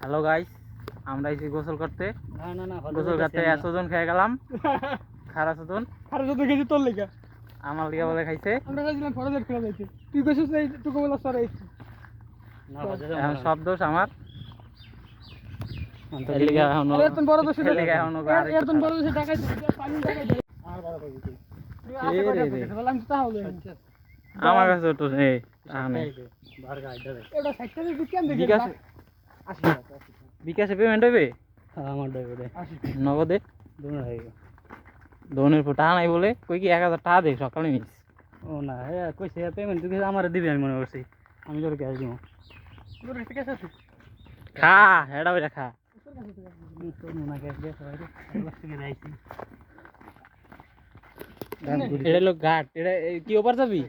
Hello guys আমরা এসে গোসল করতে না না না গোসল করতে একশো জন খেয়ে গেলাম খারাপ জন খারাপ যত গেছি তোর লেগে আমার লিগা বলে খাইছে আমরা গেছিলাম ফরেজের খেলা যাইতে তুই গেছিস না টুকু বলা সর এখন সব দোষ আমার এখনও বড় দোষ এখনও বড় দোষ টাকা পানি টাকা আর বড় তুই আমার কাছে তো নেই এটা দেখি বিকাশে পেমেন্ট হবে আমার ডবে নগদে? দুনো হয়ে গেল। দোনের উপর টাকা নাই বলে কই কি এক হাজার টাকা দে সকালে নিস। ও না হ্যাঁ কইছে পেমেন্ট তুই আমার দিবি আমি মনে করছি। আমি তোর ক্যাশ দিব। তোর ক্যাশ আছে? খা হেডা বইরা খা। এটা হলো ঘাট। এটা কি ওপার যাবি?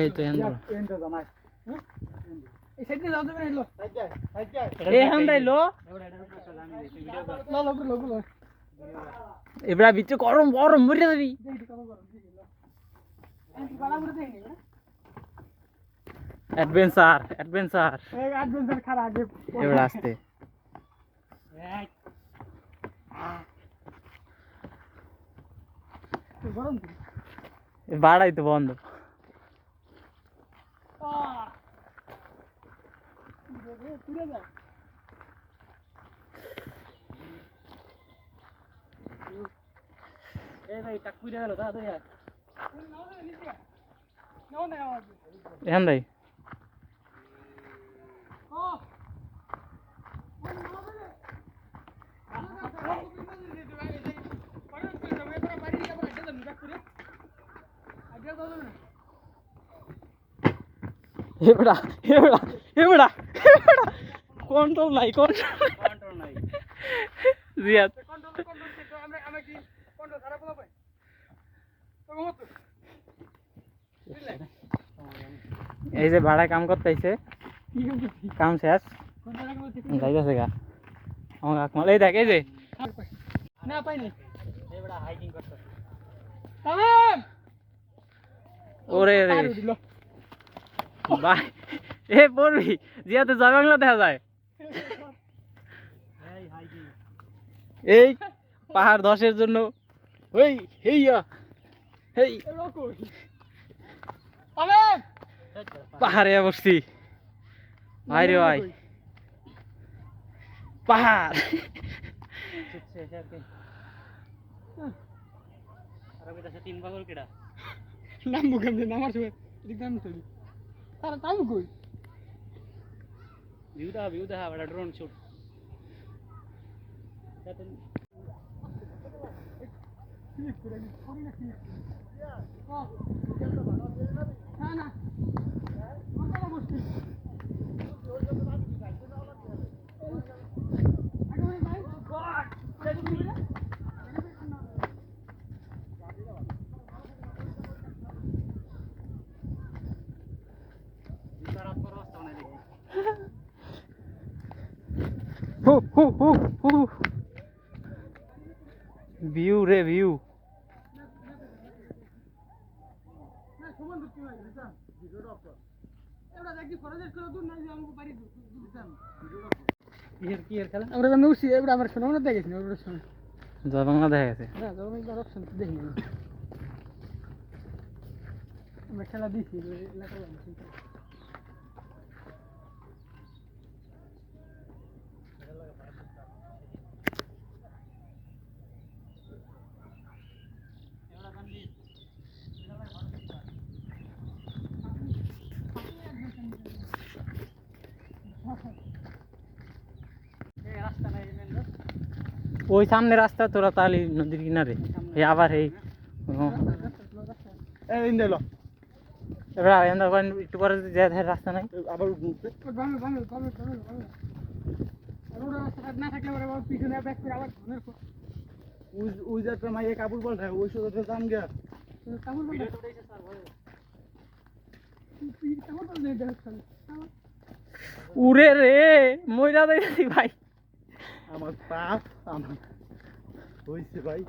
এই তো এই সাইডে এবার ভিতরে গরম গরম মরে যাবি অ্যাডভেঞ্চার অ্যাডভেঞ্চার এবার আসতে। বাড়াই তো বন্ধ এই ভাই টাক পুইরা গেল দাদা ইয়ার এখান দাই এবড়া এবড়া এবড়া কন্ট্রোল নাই কন্ট্রোল নাই। জিয়াদ কন্ট্রোল কন্ট্রোল আমরা আমরা কি কন্ট্রোল খারাপ হলো ভাই তো মত এই যে ভাড়ায় কাম করতে আইছে কাম শেষ। যাইতেছে গা। আমার আকমাল এই দেখ এই যে। না পাই নাই। হাইকিং করতে তামাম ওরে রে। ভাই এ পড়বি? জিয়াতে জয় বাংলা দেখা যায়। এই হাইকিং এই পাহাড় ধসের জন্য। ওই হেইয়া। হেই। তামাম পাহাড়ে বসছি। ভাই রে ভাই। পাহাড়। তিন পাগল কেডা নামবো কেমনে? নামার সময় এদিক নাম তারা তাই কই? ভিউ দেখা ভিউ দেখা বড় ড্রোন শুট না না। হু হু হু হু। ভিউ রে ভিউ। আমরা তো নৌসি এবার আমার শোনা না দেখিস না ওটা শোনা জয় বাংলা দেখা গেছে না যখন একবার অপশন দেখিনি আমরা খেলা দিছি এলাকা রাস্তা নাই মেন ওই সামনে রাস্তা তোরা তালি নদীর কিনারে। এই আবার এই একটু পরে রাস্তা নাই। আবার ওই যে একটা মাইয়ে কাপড় পাল্টায় ওই সাথে দাম গিয়া। দেখ উড়ে রে মইরা দেখছি ভাই। আমার হয়েছে ভাই।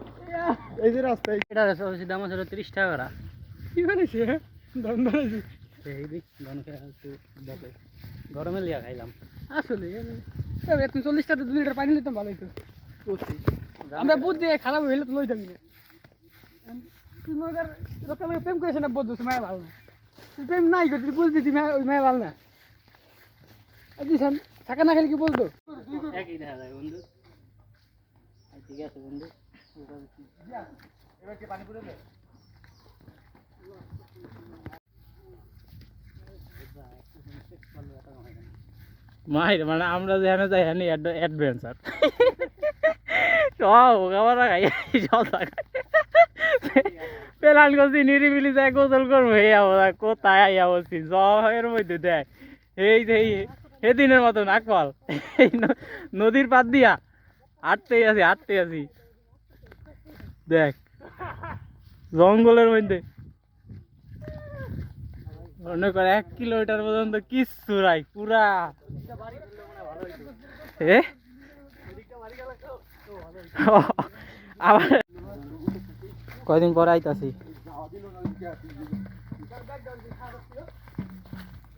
এই যে রাস্তায়। এটা সবচেয়ে দাম আছে তিরিশ টাকা করে কি বানাইছে দাম বানাইছে। এই দিক ধন খেয়ে গরমে লিয়া খাইলাম। আসলে তবে তুমি চল্লিশটাতে দু লিটার পানি নিতাম ভালো হইতো। আমরা বুধ দিয়ে খারাপ হইলে তো লইতাম না। তুই প্রেম করেছে না বন্ধু তোমার ভালো না। প্রেম নাই করতে বলতি তুই ওই মেয়ে ভালো না। দিছেন? থাকা না খেলে কি বলতো? একই দেখা যায় বন্ধু। ঠিক আছে বন্ধু। এবার কি পানি পুরে দে মাইর মানে আমরা যেখানে যাই হ্যাঁ অ্যাডভেঞ্চার সব খাবার খাই সব পেলান করছি নিরিবিলি যায় গোসল করব এই আবার কোথায় আইয়া বলছি জয়ের মধ্যে দেয়। এই যে এই সেদিনের মতন আকল এই নদীর পাত দিয়া আটতেই আছি আটতেই আছি। দেখ, জঙ্গলের মধ্যে। মনে করে এক কিলোমিটার পর্যন্ত কিচ্ছু নাই, পুরা। আবার কয়দিন পরে আইতাছি?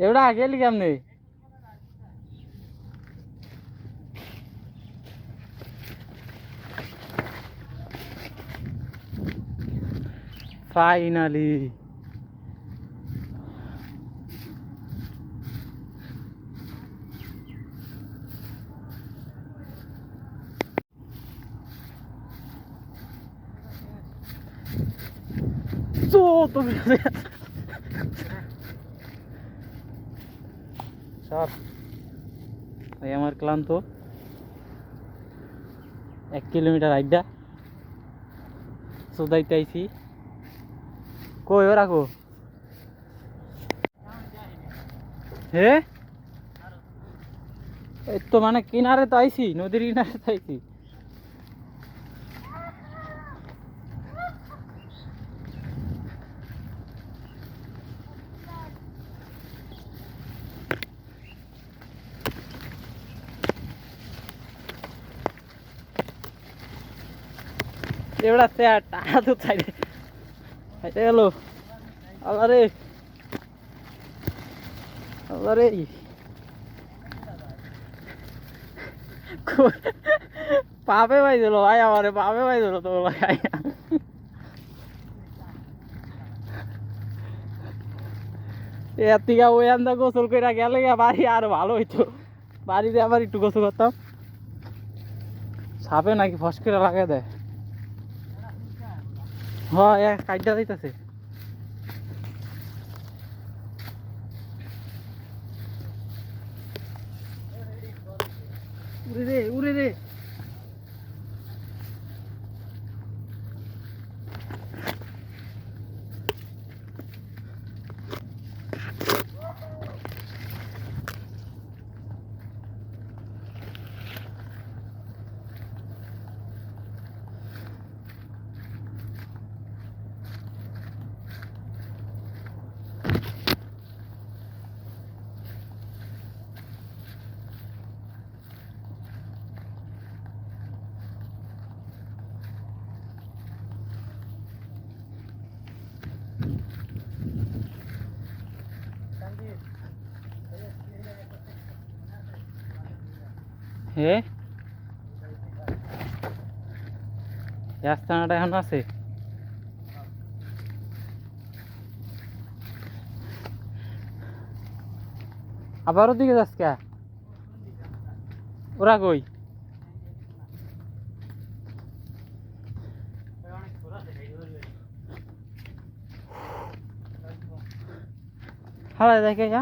एवढा गेली का नाही फायनली তো ক্লান্ত। এক কিলোমিটার আইডা সোদাইতে আইছি। কই ও রাখো হে? এই তো মানে কিনারে তো আইছি, নদীর কিনারে তো আইছি। এবার টাকা তো চাই হাইতে গেল আল্লাহ রে আল্লাহ রে পাপে পাই দিল ভাই, আমারে পাপে পাই দিল তো ভাই এর থেকে ওই আন্দা গোসল করে গেলে বাড়ি আর ভালো হইতো। বাড়িতে আবার একটু গোসল করতাম। সাপে নাকি ফস করে লাগাই দেয়। হ্যাঁ এক কাজটা দিতেছে। উড়ে রে উড়ে রে হে রাস্তাটা এখন আছে? আবার ওদিকে যাস কে? ওরা কই? হারাই দেখে যা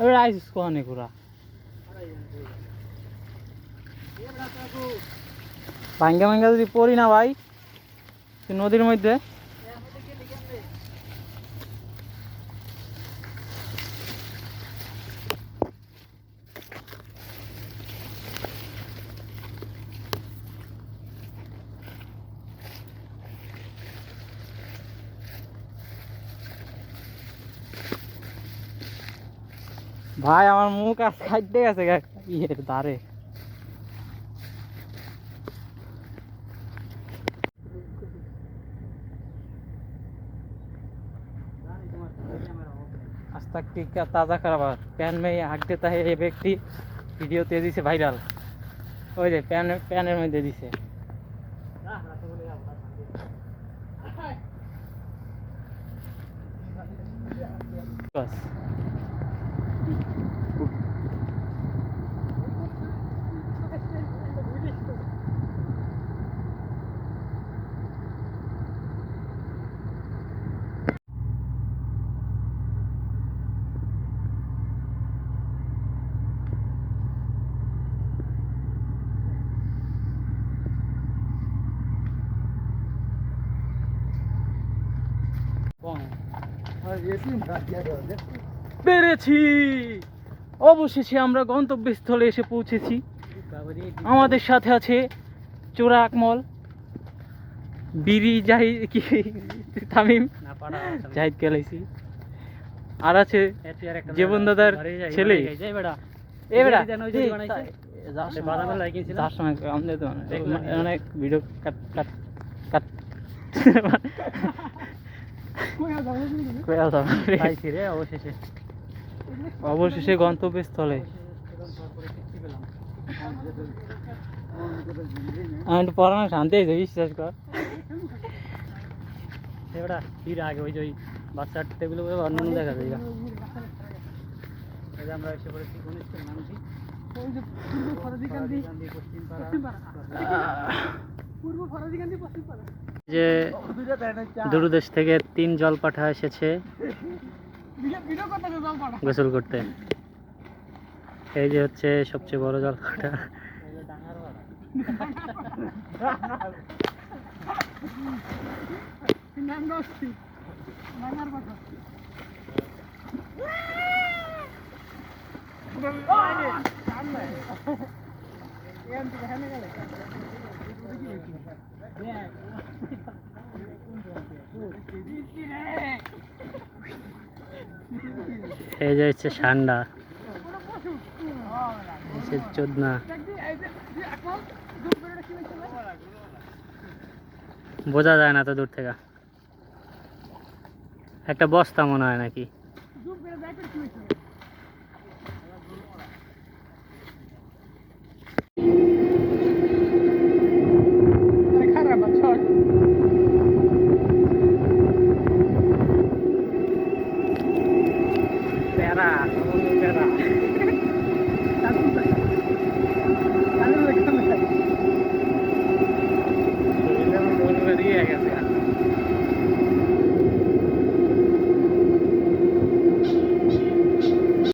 এবার আইসিস কোহানে ঘোরা ভাঙ্গা ভাঙ্গা যদি পড়ি না ভাই নদীর মধ্যে। ভাই আমার মুখ আর খাইতে গেছে গা ইয়ের ধারে आज तक की क्या ताज़ा खबर पैन में ये आग देता है ये व्यक्ति वीडियो तेजी से वायरल ওই যে প্যান প্যানের মধ্যে দিছে বাস পেরেছি অবশেষে আমরা গন্তব্যস্থলে এসে পৌঁছেছি। আমাদের সাথে আছে চোরা আকমল বিরি জাহি কি তামিম জাহিদ কেলাইছি আর আছে জীবন দাদার ছেলে। এ অনেক ভিডিও কাট কাট কাট। অবশেষে। গন্তব্যস্থলে। আমি একটু পড়ানো শান্তি হয়েছে বিশ্বাস কর। এবারে ফির আগে ওই যে ওই বাচ্চার টেবিল উপরে অন্যান্য দেখা যায় আমরা এসে পড়েছি ওই পূর্ব ফরাজিকান্দি গান্ধী পশ্চিম পাড়া পূর্ব ফরাজিকান্দি পশ্চিম পাড়া যে দূরদেশ থেকে তিন জল পাঠা এসেছে গোসল করতে। এই যে হচ্ছে সবচেয়ে বড় জল পাঠা নাম এই যে হচ্ছে সান্ডা চোদনা। বোঝা যায় না তো দূর থেকে। একটা বস্তা মনে হয় নাকি?